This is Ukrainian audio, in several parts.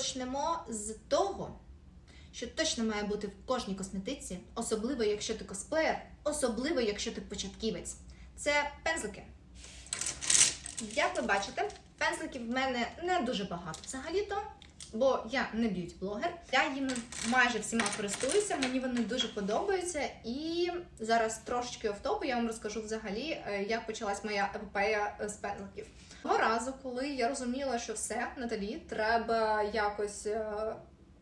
Розпочнемо з того, що точно має бути в кожній косметиці, особливо якщо ти косплеєр, особливо якщо ти початківець. Це пензлики. Як ви бачите, пензликів в мене не дуже багато взагалі-то, бо я не б'ють-блогер. Я їм майже всіма користуюся, мені вони дуже подобаються. І зараз трошечки офтопу я вам розкажу взагалі, е, як почалась моя епопея з пензликів. Того разу, коли я розуміла, що все, Наталі, треба якось е,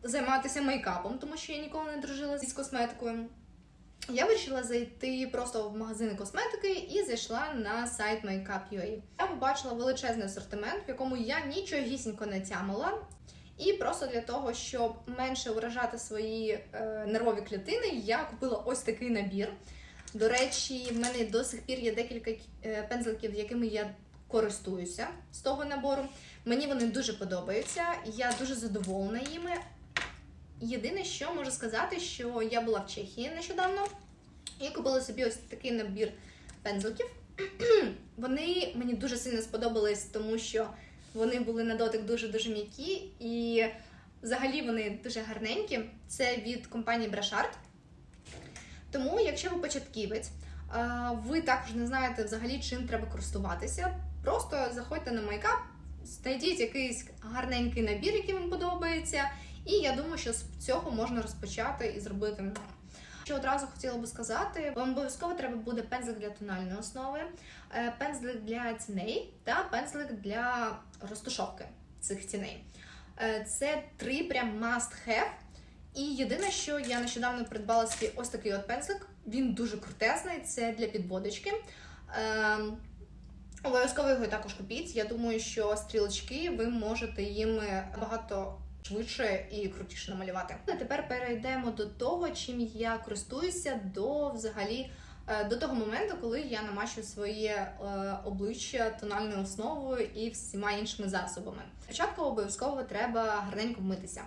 займатися мейкапом, тому що я ніколи не дружила з косметикою. Я вирішила зайти просто в магазини косметики і зайшла на сайт Makeup.ua. Я побачила величезний асортимент, в якому я нічогісінько не тямила. І просто для того, щоб менше вражати свої е, нервові клітини, я купила ось такий набір. До речі, в мене до сих пір є декілька е, пензликів, якими я користуюся з того набору. Мені вони дуже подобаються, я дуже задоволена їми. Єдине, що можу сказати, що я була в Чехії нещодавно і купила собі ось такий набір пензликів. Вони мені дуже сильно сподобались, тому що вони були на дотик дуже-дуже м'які і взагалі вони дуже гарненькі. Це від компанії Brashart. Тому, якщо ви початківець, ви також не знаєте взагалі, чим треба користуватися, просто заходьте на майкап, знайдіть якийсь гарненький набір, який вам подобається. І я думаю, що з цього можна розпочати і зробити. Що одразу хотіла би сказати, вам обов'язково треба буде пензлик для тональної основи, е, пензлик для тіней та пензлик для розтушовки цих тіней. Е, Це три прям must have. І єдине, що я нещодавно придбала собі ось такий от пензлик. Він дуже крутезний, це для підводочки. Ем, Обов'язково його також купіть. Я думаю, що стрілочки ви можете їм багато швидше і крутіше намалювати. А тепер перейдемо до того, чим я користуюся до взагалі. е, До того моменту, коли я намащую своє е, обличчя тональною основою і всіма іншими засобами. Спочатку обов'язково треба гарненько вмитися.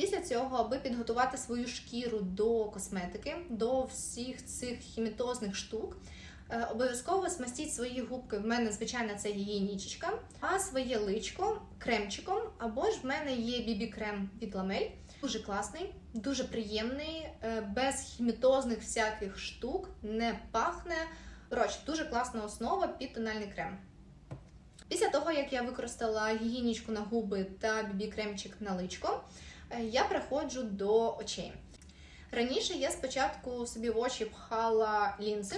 Після цього, аби підготувати свою шкіру до косметики, до всіх цих хімітозних штук, е, обов'язково смастіть свої губки. В мене, звичайно, це гігієнічечка, а своє личко кремчиком, або ж в мене є бібі-крем від ламель. Дуже класний, дуже приємний, е, без хімітозних всяких штук, не пахне. Коротше, дуже класна основа під тональний крем. Після того, як я використала гігієнічку на губи та бібі-кремчик на личко, я переходжу до очей. Раніше я спочатку собі в очі пхала лінзи,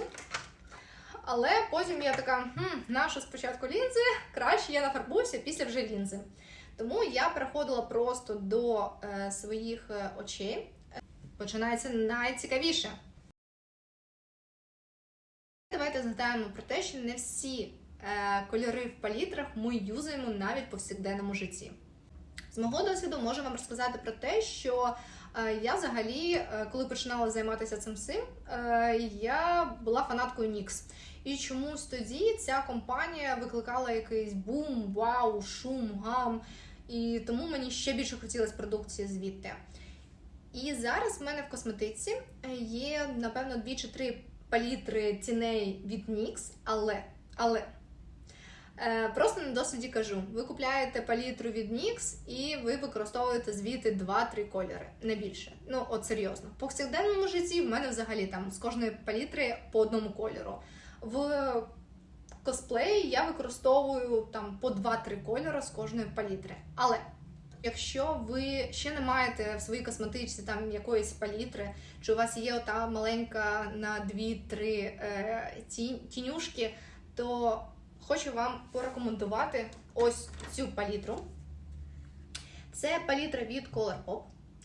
але потім я така, хм, нащо спочатку лінзи, краще я нафарбуюся після вже лінзи. Тому я переходила просто до е, своїх е, очей. Починається найцікавіше. Давайте згадаємо про те, що не всі е, кольори в палітрах ми юзаємо навіть в повсякденному житті. З мого досвіду можу вам розказати про те, що е, я взагалі, е, коли починала займатися цим всім, е, я була фанаткою NYX. І чомусь тоді ця компанія викликала якийсь бум, вау, шум, гам. І тому мені ще більше хотілося продукції звідти. І зараз в мене в косметиці є, напевно, дві чи три палітри тіней від NYX, але, але просто на досвіді кажу: ви купляєте палітру від NYX і ви використовуєте звідти 2-3 кольори, не більше. Ну, от серйозно. В повсякденному житті в мене взагалі там з кожної палітри по одному кольору. В косплеї я використовую там по 2-3 кольори з кожної палітри. Але якщо ви ще не маєте в своїй косметичці там якоїсь палітри, чи у вас є ота маленька на 2-3 е, тінюшки, то хочу вам порекомендувати ось цю палітру. Це палітра від Colourpop.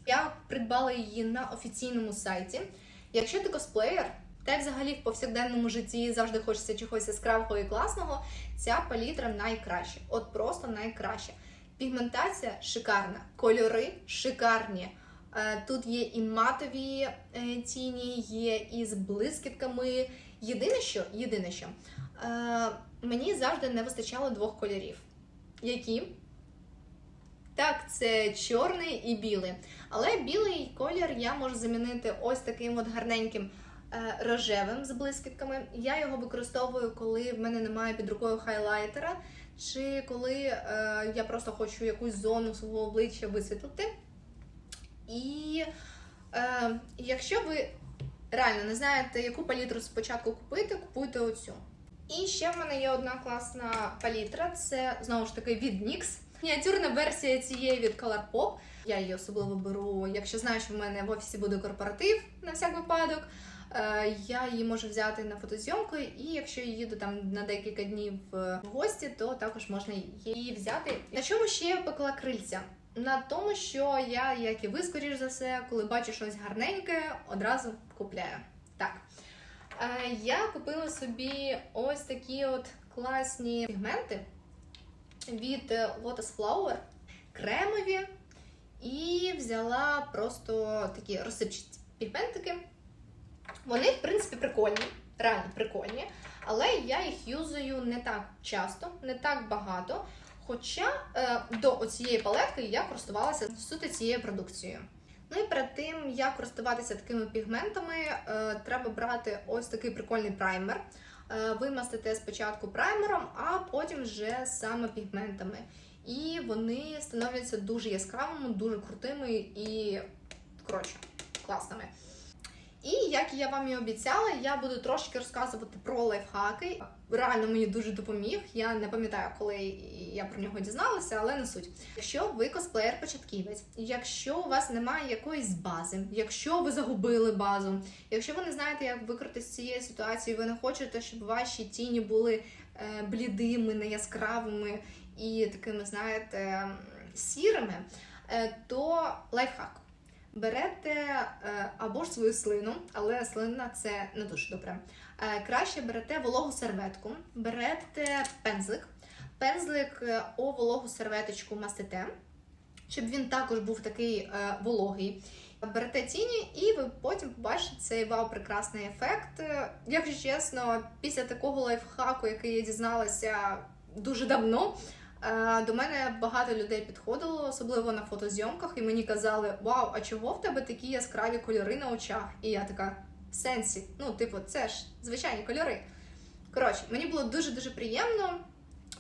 Я придбала її на офіційному сайті. Якщо ти косплеєр, та й взагалі в повсякденному житті завжди хочеться чогось яскравого і класного, ця палітра найкраща. От просто найкраща. Пігментація шикарна, кольори шикарні. Е, Тут є і матові е, тіні, є і з блискітками. Єдине що, єдине що, е, мені завжди не вистачало двох кольорів. Які? Так, це чорний і білий. Але білий колір я можу замінити ось таким от гарненьким е, рожевим з блискітками. Я його використовую, коли в мене немає під рукою хайлайтера. чи коли е, я просто хочу якусь зону свого обличчя висвітлити. І е, якщо ви реально не знаєте, яку палітру спочатку купити, купуйте оцю. І ще в мене є одна класна палітра, це знову ж таки від NYX. Мініатюрна версія цієї від Colourpop. Я її особливо беру, якщо знаю, що в мене в офісі буде корпоратив на всяк випадок. Е, Я її можу взяти на фотозйомку, і якщо я їду там на декілька днів в гості, то також можна її взяти. На чому ще я пекла крильця? На тому, що я, як і ви, скоріш за все, коли бачу щось гарненьке, одразу купляю. Так. Е, Я купила собі ось такі от класні пігменти від е, Lotus Flower, кремові, і взяла просто такі розсипчаті пігментики. Вони, в принципі, прикольні, реально прикольні, але я їх юзаю не так часто, не так багато. Хоча е, до цієї палетки я користувалася суто цією продукцією. Ну і перед тим, як користуватися такими пігментами, е, треба брати ось такий прикольний праймер. Е, вимастити спочатку праймером, а потім вже саме пігментами. І вони становляться дуже яскравими, дуже крутими і коротше, класними. І як я вам і обіцяла, я буду трошки розказувати про лайфхаки. Реально мені дуже допоміг. Я не пам'ятаю, коли я про нього дізналася, але не суть. Якщо ви косплеєр-початківець, якщо у вас немає якоїсь бази, якщо ви загубили базу, якщо ви не знаєте, як викрити з цієї ситуації, ви не хочете, щоб ваші тіні були е, блідими, неяскравими і такими, знаєте, сірими, е, то лайфхак. Берете е, або ж свою слину, але слина це не дуже добре. Е, краще берете вологу серветку, берете пензлик, пензлик е, о вологу серветочку мастите, щоб він також був такий е, вологий. Берете тіні, і ви потім побачите цей вау прекрасний ефект. Якщо чесно, після такого лайфхаку, який я дізналася дуже давно, До мене багато людей підходило, особливо на фотозйомках, і мені казали: Вау, а чого в тебе такі яскраві кольори на очах? І я така сенсі. Ну, типу, це ж звичайні кольори. Коротше, мені було дуже дуже приємно,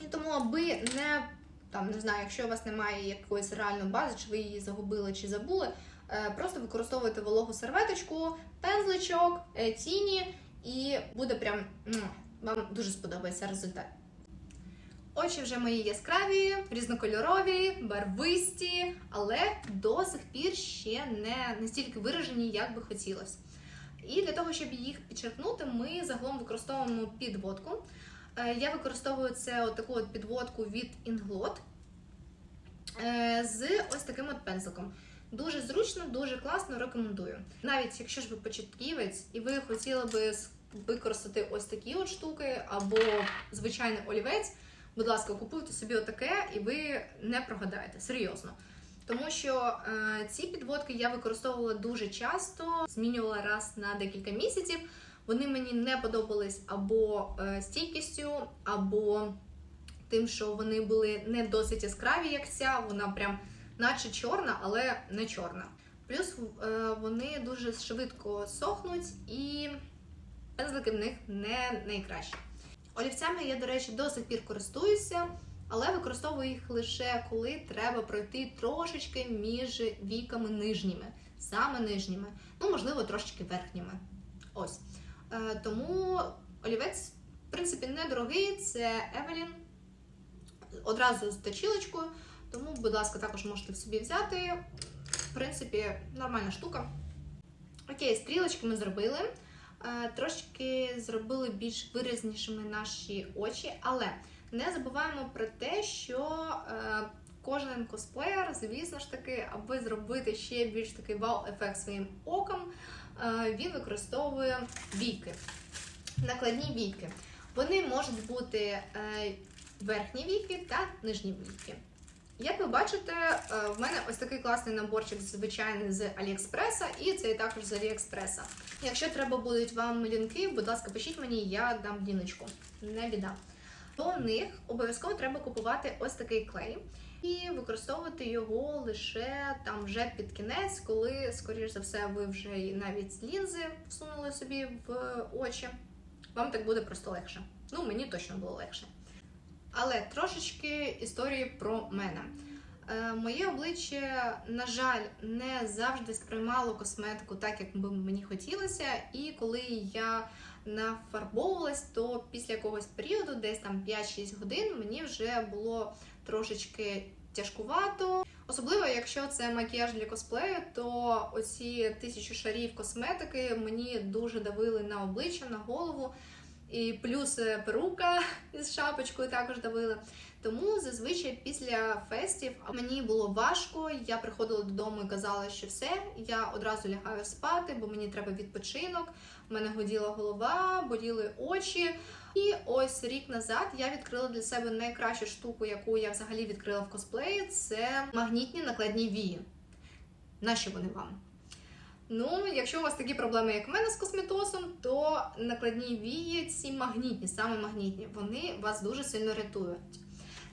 і тому, аби не там не знаю, якщо у вас немає якоїсь реальної бази, чи ви її загубили чи забули, е, просто використовуйте вологу серветочку, пензличок, е, тіні, і буде прям вам дуже сподобається результат. Очі вже мої яскраві, різнокольорові, барвисті, але до сих пір ще не настільки виражені, як би хотілося. І для того, щоб їх підчеркнути, ми загалом використовуємо підводку. Е, Я використовую це от таку от підводку від Inglot е, з ось таким от пензликом. Дуже зручно, дуже класно, рекомендую. Навіть якщо ж ви початківець і ви хотіли би використати ось такі от штуки або звичайний олівець, будь ласка, купуйте собі отаке, і ви не прогадаєте. Серйозно. Тому що е, ці підводки я використовувала дуже часто, змінювала раз на декілька місяців. Вони мені не подобались або е, стійкістю, або тим, що вони були не досить яскраві, як ця, вона прям наче чорна, але не чорна. Плюс е, вони дуже швидко сохнуть, і пензлики в них не найкращі. Олівцями я, до речі, до сих пір користуюся, але використовую їх лише коли треба пройти трошечки між віками нижніми, саме нижніми, ну, можливо, трошечки верхніми. Ось. Е, тому олівець, в принципі, недорогий, це Evelyn. Одразу з точілочкою, тому, будь ласка, також можете в собі взяти. В принципі, нормальна штука. Окей, стрілочки ми зробили. Е, Трошки зробили більш виразнішими наші очі, але не забуваємо про те, що е, кожен косплеєр, звісно ж таки, аби зробити ще більш такий вау-ефект своїм оком, е, він використовує війки, накладні війки. Вони можуть бути е, верхні війки та нижні війки. Як ви бачите, в мене ось такий класний наборчик звичайний з Аліекспреса, і цей також з Аліекспреса. Якщо треба будуть вам лінки, будь ласка, пишіть мені, я дам ліночку. Не біда. До них обов'язково треба купувати ось такий клей і використовувати його лише там вже під кінець, коли, скоріш за все, ви вже навіть лінзи всунули собі в очі. Вам так буде просто легше. Ну, мені точно було легше. Але трошечки історії про мене. Е, Моє обличчя, на жаль, не завжди сприймало косметику так, як би мені хотілося. І коли я нафарбовувалась, то після якогось періоду, десь там 5-6 годин, мені вже було трошечки тяжкувато. Особливо, якщо це макіяж для косплею, то оці тисячу шарів косметики мені дуже давили на обличчя, на голову. І плюс е, перука з шапочкою також давила. Тому зазвичай після фестів мені було важко. Я приходила додому і казала, що все, я одразу лягаю спати, бо мені треба відпочинок. У мене годіла голова, боліли очі. І ось рік назад я відкрила для себе найкращу штуку, яку я взагалі відкрила в косплеї. Це магнітні накладні вії. Нащо вони вам? Ну, якщо у вас такі проблеми, як в мене з косметосом, то накладні вії, ці магнітні, саме магнітні, вони вас дуже сильно рятують.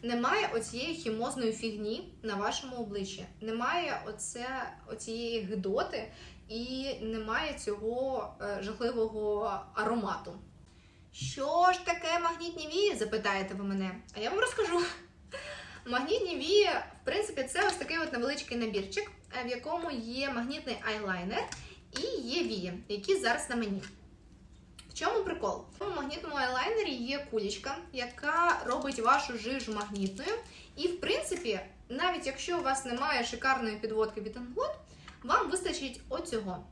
Немає оцієї хімозної фігні на вашому обличчі, немає оце, оцієї гидоти і немає цього е, жахливого аромату. Що ж таке магнітні вії? запитаєте ви мене? А я вам розкажу. Магнітні вії, в принципі, це ось такий от невеличкий набірчик, е, в якому є магнітний айлайнер і є вії, які зараз на мені. Чому прикол? В цьому магнітному айлайнері є кулічка, яка робить вашу жижу магнітною. І, в принципі, навіть якщо у вас немає шикарної підводки від Anglot, вам вистачить оцього.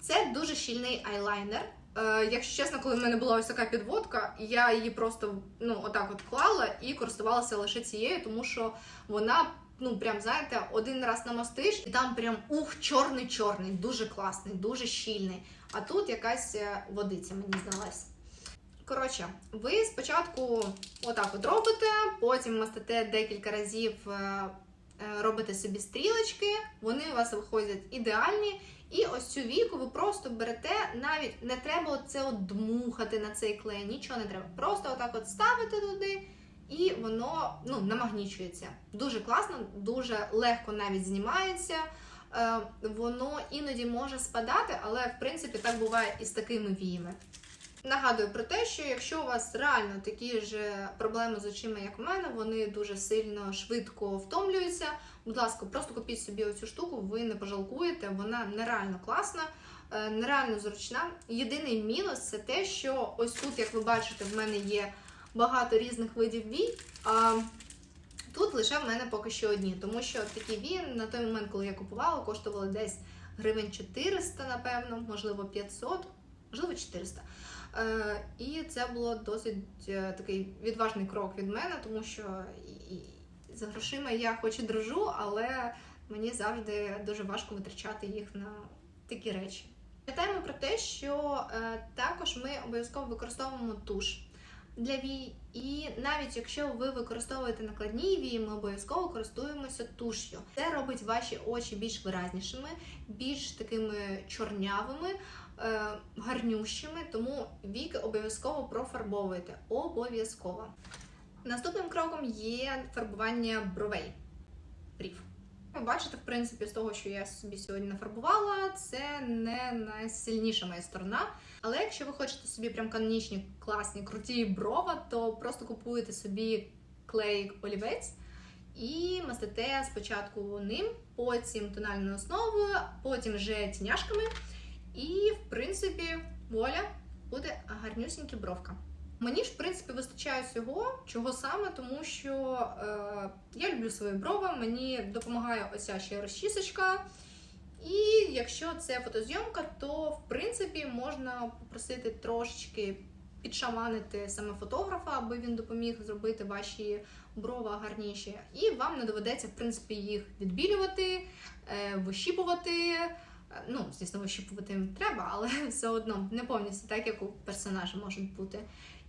Це дуже щільний айлайнер. Е, якщо чесно, коли в мене була ось така підводка, я її просто ну, отак от клала і користувалася лише цією, тому що вона, ну прям знаєте, один раз намастиш, і там прям ух, чорний-чорний, дуже класний, дуже щільний. А тут якась е, водиця, мені здалась. Коротше, ви спочатку отак от робите, потім мастите декілька разів, е, е, робите собі стрілочки, вони у вас виходять ідеальні. І ось цю віку ви просто берете, навіть не треба це от дмухати на цей клей, нічого не треба. Просто отак от ставите туди, і воно ну, намагнічується. Дуже класно, дуже легко навіть знімається. Е, воно іноді може спадати, але в принципі так буває і з такими віями. Нагадую про те, що якщо у вас реально такі ж проблеми з очима, як у мене, вони дуже сильно швидко втомлюються. Будь ласка, просто купіть собі оцю штуку, ви не пожалкуєте, вона нереально класна, е, нереально зручна. Єдиний мінус це те, що ось тут, як ви бачите, в мене є багато різних видів вій. Тут лише в мене поки що одні, тому що такі вії на той момент, коли я купувала, коштували десь гривень 400, напевно, можливо, 500, можливо, 400. Е, І це було досить е, такий відважний крок від мене, тому що за грошима я хоч і дружу, але мені завжди дуже важко витрачати їх на такі речі. Пам'ятаємо про те, що е, також ми обов'язково використовуємо туш для вій, і навіть якщо ви використовуєте накладні вії, ми обов'язково користуємося туш'ю. Це робить ваші очі більш виразнішими, більш такими чорнявими, е, гарнющими, тому віки обов'язково профарбовуйте. Обов'язково. Наступним кроком є фарбування бровей. Брів. Бачите, в принципі, з того, що я собі сьогодні нафарбувала, це не найсильніша моя сторона. Але якщо ви хочете собі прям канонічні, класні, круті брова, то просто купуєте собі клей олівець і мастите спочатку ним, потім тональною основою, потім вже тіняшками. І, в принципі, воля буде гарнюсінька бровка. Мені ж, в принципі, вистачає всього, чого саме, тому що е, я люблю свої брови, мені допомагає оця ще розчісочка. І якщо це фотозйомка, то в принципі можна попросити трошечки підшаманити саме фотографа, аби він допоміг зробити ваші брова гарніші. І вам не доведеться, в принципі, їх відбілювати, е, вищіпувати. Е, Ну, звісно, вищіпувати треба, але все одно не повністю так, як у персонажа можуть бути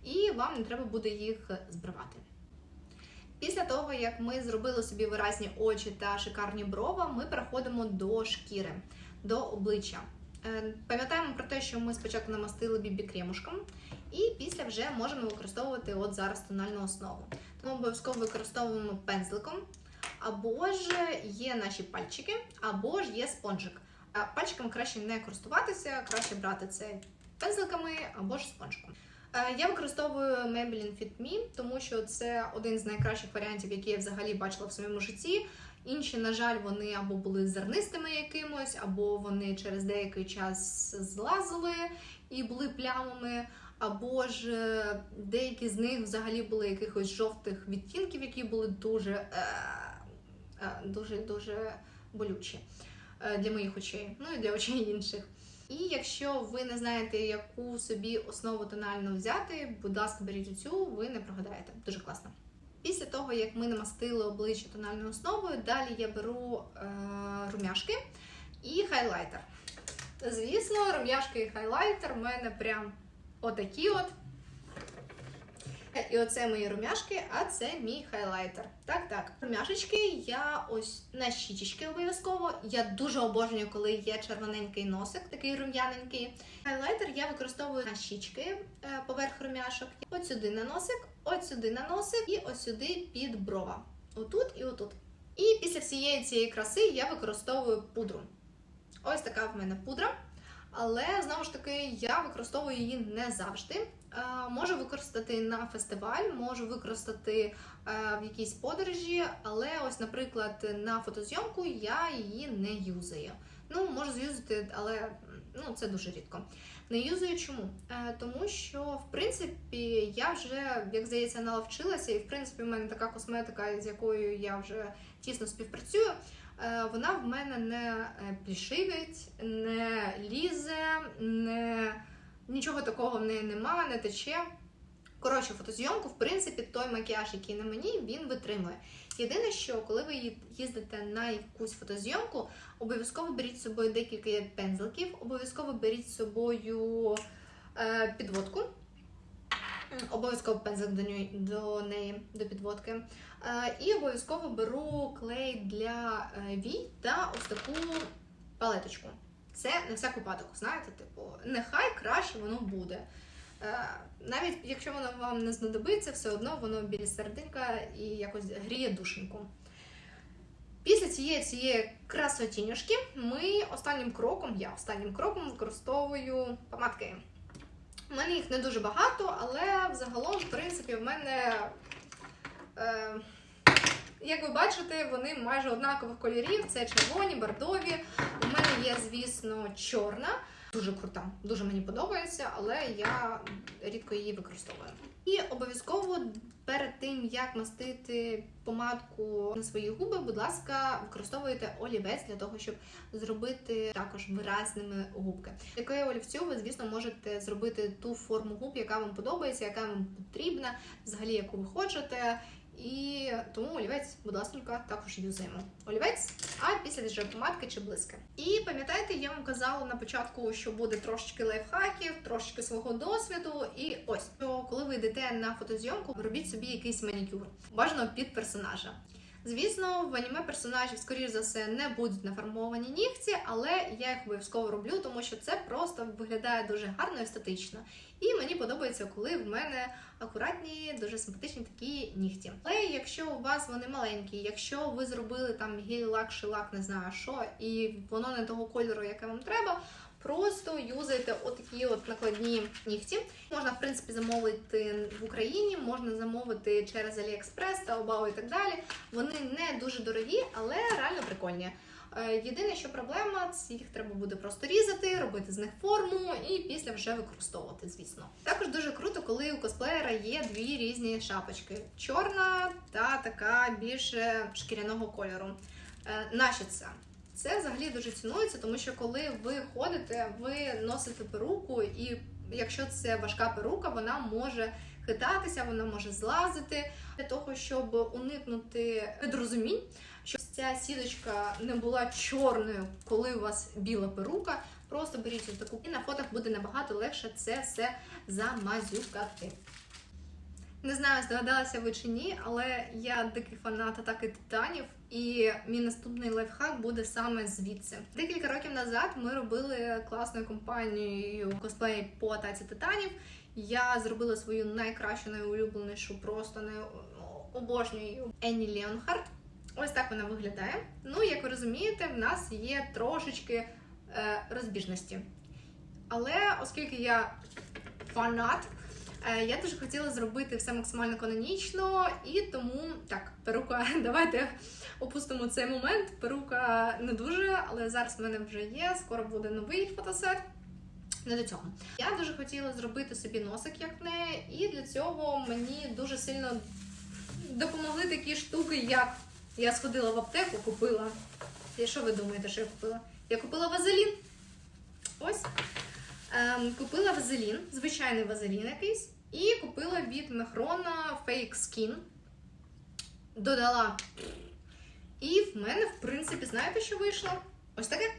і вам не треба буде їх збривати. Після того, як ми зробили собі виразні очі та шикарні брова, ми переходимо до шкіри, до обличчя. Е, Пам'ятаємо про те, що ми спочатку намастили бібі кремушком, і після вже можемо використовувати от зараз тональну основу. Тому обов'язково використовуємо пензликом, або ж є наші пальчики, або ж є спонжик. А Пальчиком краще не користуватися, краще брати це пензликами або ж спонжиком. Е, Я використовую Maybelline Fit Me, тому що це один з найкращих варіантів, які я взагалі бачила в своєму житті. Інші, на жаль, вони або були зернистими якимось, або вони через деякий час злазили і були плямами, або ж е, деякі з них взагалі були якихось жовтих відтінків, які були дуже е, дуже дуже болючі для моїх очей, ну і для очей інших. І якщо ви не знаєте, яку собі основу тональну взяти, будь ласка, беріть оцю, ви не прогадаєте. Дуже класно. Після того, як ми намастили обличчя тональною основою, далі я беру е, румяшки і хайлайтер. Звісно, румяшки і хайлайтер в мене прям отакі от. І оце мої румяшки, а це мій хайлайтер. Так, так. Румяшечки я ось на щічечки обов'язково. Я дуже обожнюю, коли є червоненький носик, такий рум'яненький. Хайлайтер я використовую на щічки е, поверх румяшок. От сюди на носик, от сюди на носик і ось сюди під брова. Отут і отут. І після всієї цієї краси я використовую пудру. Ось така в мене пудра. Але знову ж таки я використовую її не завжди. Е, Можу використати на фестиваль, можу використати е, в якійсь подорожі, але ось, наприклад, на фотозйомку я її не юзаю. Ну, можу зюзати, але ну, це дуже рідко. Не юзаю чому? Е, Тому що, в принципі, я вже, як здається, наловчилася, і в принципі, в мене така косметика, з якою я вже тісно співпрацюю. Вона в мене не плішивить, не лізе, не... нічого такого в неї нема, не тече. Коротше, фотозйомку, в принципі, той макіяж, який на мені, він витримує. Єдине, що коли ви їздите на якусь фотозйомку, обов'язково беріть з собою декілька пензликів, обов'язково беріть з собою е, підводку. Обов'язково пензлик до неї, до неї, до підводки. Е, і обов'язково беру клей для е, вій та ось таку палеточку. Це на всяк випадок, знаєте, типу, нехай краще воно буде. Е, Навіть якщо воно вам не знадобиться, все одно воно біля серединка і якось гріє душеньку. Після цієї цієї красотінюшки ми останнім кроком, я останнім кроком використовую помадки. У мене їх не дуже багато, але взагалом, в принципі, в мене, е, як ви бачите, вони майже однакових кольорів. Це червоні, бордові. Є, звісно, чорна. Дуже крута, дуже мені подобається, але я рідко її використовую. І обов'язково перед тим, як мастити помадку на свої губи, будь ласка, використовуйте олівець для того, щоб зробити також виразними губки. Якою олівцю ви, звісно, можете зробити ту форму губ, яка вам подобається, яка вам потрібна, взагалі яку ви хочете. І тому олівець, будь ласка, також юзаємо. Олівець, а після вже помадки чи блиски. І пам'ятаєте, я вам казала на початку, що буде трошечки лайфхаків, трошечки свого досвіду. І ось коли ви йдете на фотозйомку, робіть собі якийсь манікюр, бажано під персонажа. Звісно, в аніме персонажів, скоріш за все, не будуть нафармовані нігті, але я їх обов'язково роблю, тому що це просто виглядає дуже гарно і естетично. І мені подобається, коли в мене акуратні, дуже симпатичні такі нігті. Але якщо у вас вони маленькі, якщо ви зробили там гель-лак, шилак, не знаю що, і воно не того кольору, яке вам треба. Просто юзайте отакі от накладні нігті. Можна, в принципі, замовити в Україні, можна замовити через AliExpress, Taobao і так далі. Вони не дуже дорогі, але реально прикольні. Е, Єдине, що проблема, їх треба буде просто різати, робити з них форму і після вже використовувати, звісно. Також дуже круто, коли у косплеєра є дві різні шапочки: чорна та така більше шкіряного кольору. Е, Нащо це? Це взагалі дуже цінується, тому що коли ви ходите, ви носите перуку, і якщо це важка перука, вона може хитатися, вона може злазити. Для того, щоб уникнути недорозумінь, щоб ця сіточка не була чорною, коли у вас біла перука, просто беріть ось таку і на фотах буде набагато легше це все замазюкати. Не знаю, здогадалася ви чи ні, але я дикий фанат атаки титанів, і мій наступний лайфхак буде саме звідси. Декілька років назад ми робили класною компанією косплей по атаці титанів. Я зробила свою найкращу, найулюбленішу, просто не обожнюю Енні Леонхард. Ось так вона виглядає. Ну, як ви розумієте, в нас є трошечки е, розбіжності. Але оскільки я фанат, Я дуже хотіла зробити все максимально канонічно, і тому так, перука, давайте опустимо цей момент. Перука не дуже, але зараз в мене вже є. Скоро буде новий фотосет. Не до цього. Я дуже хотіла зробити собі носик, як в неї, і для цього мені дуже сильно допомогли такі штуки, як я сходила в аптеку, купила. І що ви думаєте, що я купила? Я купила вазелін. Ось. Ем, купила вазелін, звичайний вазелін якийсь, і купила від Мехрона Fake Skin. Додала. І в мене, в принципі, знаєте, що вийшло? Ось таке.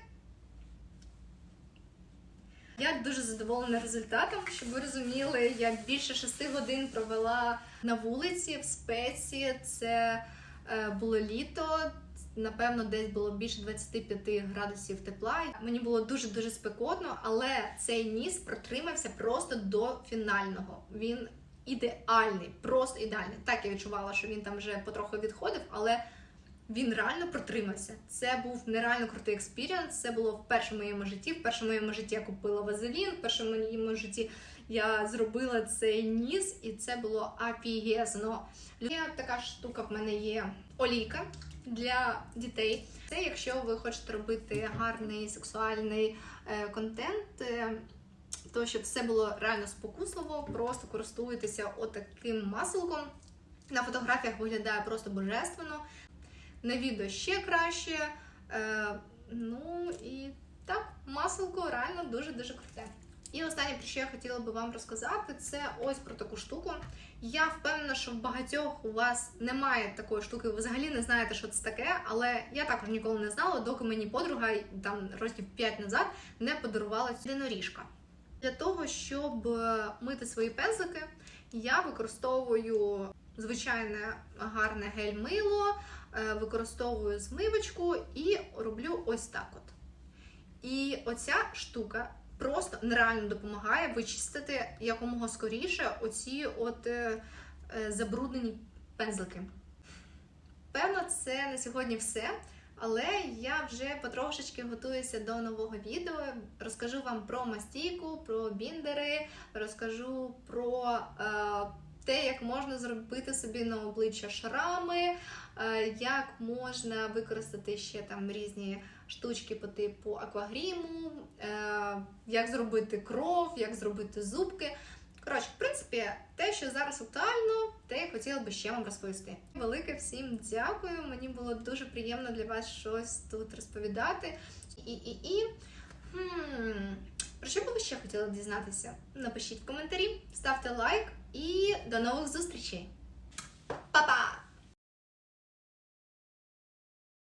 Я дуже задоволена результатом, щоб ви розуміли, я більше шести годин провела на вулиці в спеці. Це е, було літо. Напевно, десь було більше 25 градусів тепла. Мені було дуже дуже спекотно, але цей ніс протримався просто до фінального. Він ідеальний, просто ідеальний. Так я відчувала, що він там вже потроху відходив, але він реально протримався. Це був нереально крутий експіріанс. Це було в моєму житті. В моєму житті я купила вазелін, в моєму житті я зробила цей ніс, і це було апігезно. Є така штука в мене є олійка для дітей. Це якщо ви хочете робити гарний сексуальний е, контент. е, то щоб все було реально спокусливо, просто користуйтеся отаким масликом. На фотографіях виглядає просто божественно. На відео ще краще. Е, ну і так, маселко реально дуже-дуже круте. І останнє, про що я хотіла би вам розказати, це ось про таку штуку. Я впевнена, що в багатьох у вас немає такої штуки, ви взагалі не знаєте, що це таке, але я також ніколи не знала, доки мені подруга там років 5 назад не подарувала єдиноріжка. Для того, щоб е, мити свої пензлики, я використовую звичайне гарне гель-мило, е, використовую змивочку і роблю ось так от. І оця штука просто нереально допомагає вичистити якомога скоріше оці от е, е, забруднені пензлики. Певно, це на сьогодні все. Але я вже потрошечки готуюся до нового відео. Розкажу вам про мастійку, про біндери, розкажу про е, те, як можна зробити собі на обличчя шрами, е, як можна використати ще там різні штучки по типу аквагріму, е, як зробити кров, як зробити зубки. Коротше, в принципі, те, що зараз актуально, те я хотіла би ще вам розповісти. Велике всім дякую. Мені було дуже приємно для вас щось тут розповідати. І і і. Хм. Про що би ви ще хотіли дізнатися? Напишіть в коментарі, ставте лайк і до нових зустрічей!